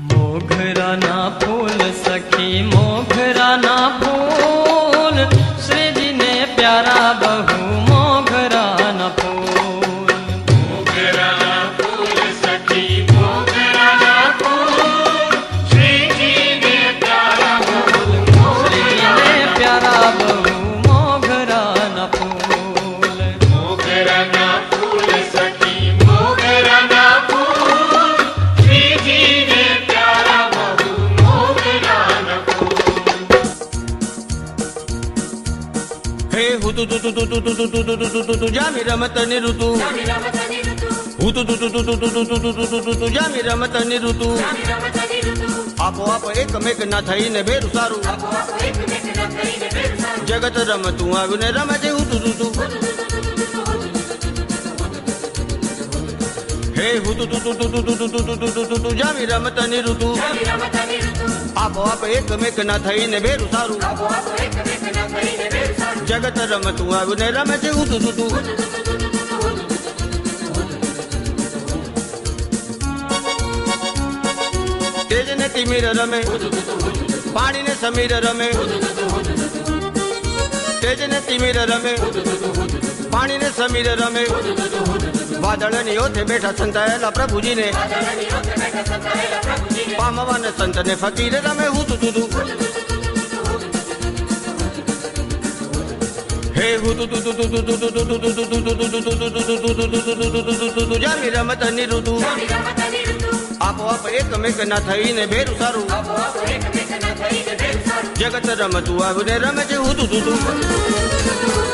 मोघरा ना फूल सखी मोघरा मोघराना હે હું તુ તુ તુ તુ તુ તુ તુ તુ તુ તુ તુ તુ તુ જામી રમતની ઋતુ હું તુ તુ તુ તુ તુ તુ તુ તુ તુ તુ તુ તુ તુ જામી રમતની ઋતુ આપો આપો એકમેક ના થઈને ભેરું સારું જગત રમતું આવ્યું ને રમે છે હું તુ તુ તુ હે હું તુ તુ તુ તુ તુ તુ તુ તુ તુ તુ તુ તુ જામી રમતની ઋતુ આપો આપો એકમેક ના થઈને ભેરું સારું જગત રમતું આવ્યું ને રમે છે હું તુ તેજ ને તિમિર રમે પાણી ને સમીર રમે. તેજ ને તિમિર રમે પાણી ને સમીર રમે. વાદળની ઓથે બેઠા સંતાયેલા પ્રભુજી ને ને સંત ને ફકીર રમે હું તું તુ જામી રમતની ઋતુ. આપોઆપ એકમેક ના થઈને ભેરું સારું. જગત રમતું આવ્યું ને રમે છે હું તું તું તુ